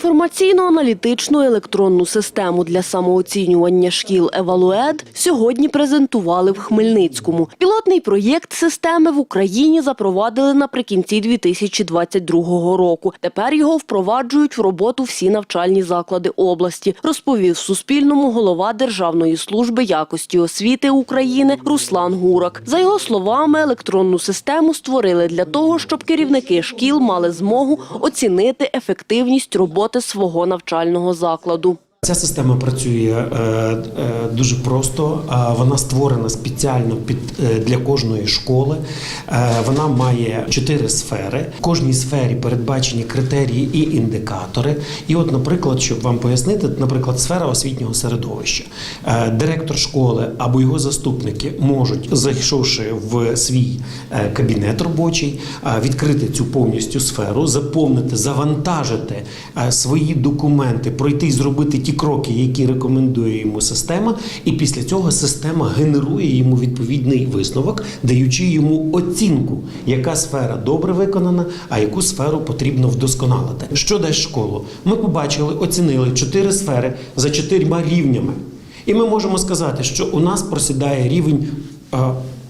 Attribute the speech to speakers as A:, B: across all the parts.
A: Інформаційно-аналітичну електронну систему для самооцінювання шкіл «Евалуед» сьогодні презентували в Хмельницькому. Пілотний проєкт системи в Україні запровадили наприкінці 2022 року. Тепер його впроваджують в роботу всі навчальні заклади області, розповів Суспільному голова Державної служби якості освіти України Руслан Гурак. За його словами, електронну систему створили для того, щоб керівники шкіл мали змогу оцінити ефективність роботи свого навчального закладу.
B: Ця система працює е, е, дуже просто. Вона створена спеціально під е, для кожної школи. Е, Вона має чотири сфери. В кожній сфері передбачені критерії і індикатори. І, от, наприклад, щоб вам пояснити, наприклад, сфера освітнього середовища. Е, Директор школи або його заступники можуть, зайшовши в свій е, кабінет робочий, е, відкрити цю повністю сферу, заповнити, завантажити е, свої документи, пройти і зробити ті кроки, які рекомендує йому система, і після цього система генерує йому відповідний висновок, даючи йому оцінку, яка сфера добре виконана, а яку сферу потрібно вдосконалити. Що дасть школу? Ми побачили, оцінили чотири сфери за чотирма рівнями. І ми можемо сказати, що у нас просідає рівень е,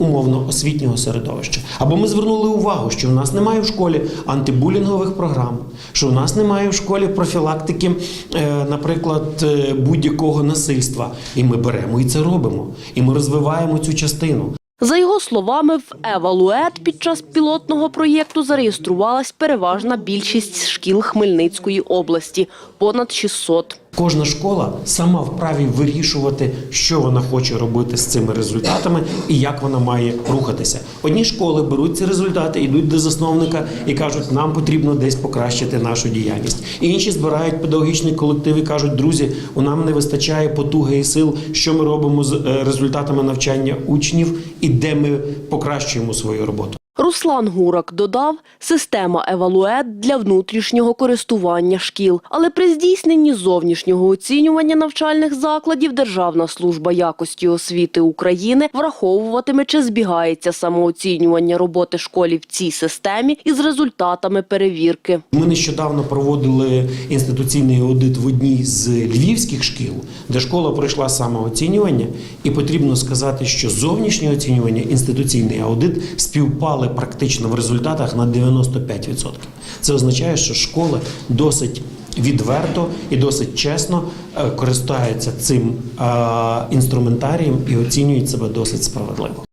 B: умовно освітнього середовища. Або ми звернули увагу, що у нас немає в школі антибулінгових програм, що у нас немає в школі профілактики, е, наприклад, е, будь-якого насильства. І ми беремо і це робимо. І ми розвиваємо цю частину.
A: За його словами, в «Евалует» під час пілотного проєкту зареєструвалась переважна більшість шкіл Хмельницької області – понад 600.
B: Кожна школа сама вправі вирішувати, що вона хоче робити з цими результатами і як вона має рухатися. Одні школи беруть ці результати, йдуть до засновника і кажуть, нам потрібно десь покращити нашу діяльність. Інші збирають педагогічний колектив і кажуть, друзі, у нам не вистачає потуги і сил, що ми робимо з е, результатами навчання учнів і де ми покращуємо свою роботу.
A: Руслан Гурак додав, система «Евалует» для внутрішнього користування шкіл. Але при здійсненні зовнішнього оцінювання навчальних закладів Державна служба якості освіти України враховуватиме, чи збігається самооцінювання роботи школі в цій системі із результатами перевірки.
B: Ми нещодавно проводили інституційний аудит в одній з львівських шкіл, де школа пройшла самооцінювання, і потрібно сказати, що зовнішнє оцінювання, інституційний аудит співпали практично в результатах на 95%. Це означає, що школи досить відверто і досить чесно е, користуються цим е, інструментарієм і оцінюють себе досить справедливо.